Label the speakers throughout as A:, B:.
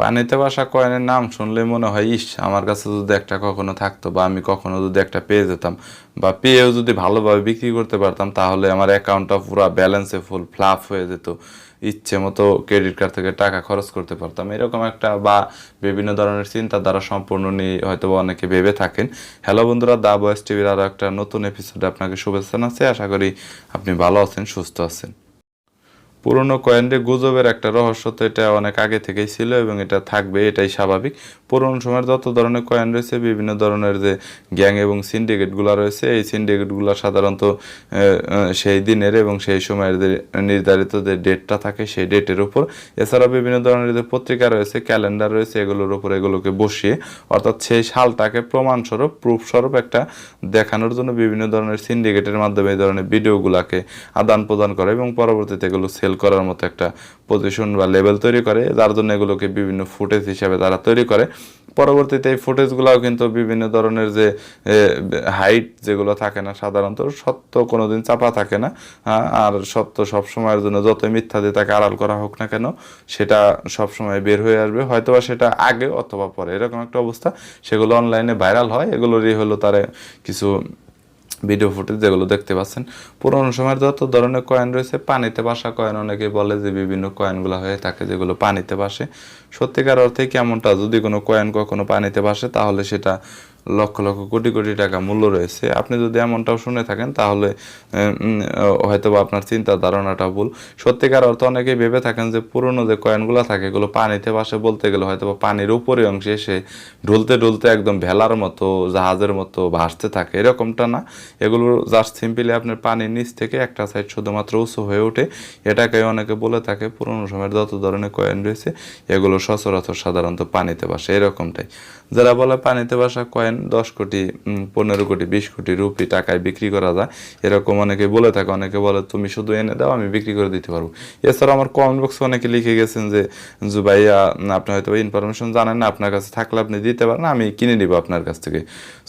A: পানিতে বাসা কয়েনের নাম শুনলে মনে হয়, ইস, আমার কাছে যদি একটা কখনো থাকতো বা আমি কখনো যদি একটা পেয়ে যেতাম বা পেয়েও যদি ভালোভাবে বিক্রি করতে পারতাম, তাহলে আমার অ্যাকাউন্টটা পুরো ব্যালেন্সে ফুল ফ্লাপ হয়ে যেত। ইচ্ছে মতো ক্রেডিট কার্ড থেকে টাকা খরচ করতে পারতাম। এরকম একটা বা বিভিন্ন ধরনের চিন্তাধারা সম্পূর্ণ নিয়ে হয়তো অনেকে ভেবে থাকেন। হ্যালো বন্ধুরা, দা বয়স টিভির আরও একটা নতুন এপিসোডে আপনাকে শুভেচ্ছা জানাচ্ছি। আশা করি আপনি ভালো আছেন, সুস্থ আছেন। পুরনো কয়েনরে গুজবের একটা রহস্য তো এটা অনেক আগে থেকেই ছিল এবং এটা থাকবে, এটাই স্বাভাবিক। পুরনো সময়ের যত ধরনের কয়েন রয়েছে, বিভিন্ন ধরনের যে গ্যাং এবং সিন্ডিকেটগুলো রয়েছে, এই সিন্ডিকেটগুলো সাধারণত সেই দিনের এবং সেই সময়ের যে নির্ধারিত যে ডেটটা থাকে সেই ডেটের উপর। এছাড়া বিভিন্ন ধরনের যে পত্রিকা রয়েছে, ক্যালেন্ডার রয়েছে, এগুলোর উপর এগুলোকে বসিয়ে, অর্থাৎ সেই সালটাকে প্রমাণস্বরূপ, প্রুফস্বরূপ একটা দেখানোর জন্য বিভিন্ন ধরনের সিন্ডিকেটের মাধ্যমে এই ধরনের ভিডিওগুলোকে আদান প্রদান করে এবং পরবর্তীতে এগুলো সেল করার মতো একটা পজিশন বা লেভেল তৈরি করে যার জন্য এগুলোকে বিভিন্ন ফুটেজ হিসাবে তারা তৈরি করে। পরবর্তীতে এই ফুটেজগুলোও কিন্তু বিভিন্ন ধরনের যে হাইট যেগুলো থাকে না সাধারণত সত্য কোনোদিন চাপা থাকে না। হ্যাঁ, আর সত্য সব সময়ের জন্য যতই মিথ্যা দিয়ে তাকে আড়াল করা হোক না কেন সেটা সব সময় বের হয়ে আসবে। হয়তোবা সেটা আগে অথবা পরে এরকম একটা অবস্থা। সেগুলো অনলাইনে ভাইরাল হয় এগুলোরই হলো তারা কিছু ভিডিও ফুটেজ যেগুলো দেখতে পাচ্ছেন, পুরোনো সময়ের যত ধরনের কয়েন রয়েছে, পানিতে বাসা কয়েন অনেকে বলে যে বিভিন্ন কয়েনগুলো হয়ে থাকে যেগুলো পানিতে বাসে। সত্যিকার অর্থে কেমনটা? যদি কোনো কয়েন কখনো পানিতে বাসে, তাহলে সেটা লক্ষ লক্ষ কোটি কোটি টাকা মূল্য রয়েছে। আপনি যদি এমনটাও শুনে থাকেন, তাহলে হয়তো বা আপনার চিন্তা ধারণাটা ভুল। সত্যিকার অর্থ অনেকেই ভেবে থাকেন যে, পুরনো যে কয়েনগুলো থাকে, এগুলো পানিতে বাসে বলতে গেলে হয়তো বা পানির উপরে অংশে এসে ঢুলতে ঢুলতে একদম ভেলার মতো, জাহাজের মতো ভাসতে থাকে। এরকমটা না। এগুলো জাস্ট সিম্পলি আপনার পানির নিচ থেকে একটা সাইড শুধুমাত্র উঁচু হয়ে ওঠে। এটাকে অনেকে বলে থাকে, পুরনো সময়ের যত ধরনের কয়েন রয়েছে, এগুলো সচরাচর সাধারণত পানিতে বাসে এরকমটাই। যারা বলে পানিতে বাসা কয়েন দশ কোটি পনেরো কোটি, বিশ কোটি রুপি টাকায় বিক্রি করা যায়। এরকম অনেকে বলে থাকে, অনেকে বলে, তুমি শুধু এনে দাও, আমি বিক্রি করে দিতে পারব। এছাড়া আমার কমেন্ট বক্সে অনেকে লিখে গেছেন যে যে ভাইয়া আপনি হয়তো ইনফরমেশন জানেন না, আপনার কাছে থাকলে আপনি দিতে পারেন, আমি কিনে নিব আপনার কাছ থেকে।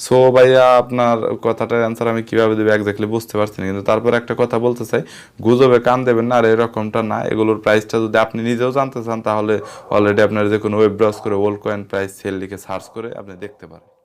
A: সো ভাইয়া, আপনার কথাটার অ্যান্সার আমি কীভাবে দেবো একজাক্টলি বুঝতে পারছি না, কিন্তু তারপর একটা কথা বলতে চাই। গুজবে কান দেবেন না, আর এরকমটা না। এগুলোর প্রাইসটা যদি আপনি নিজেও জানতে চান, তাহলে অলরেডি আপনার যে কোনো ওয়েব ব্রাউজ করে ওল্ড কয়েন প্রাইস সেল লিখে সার্চ করে আপনি দেখতে পারেন।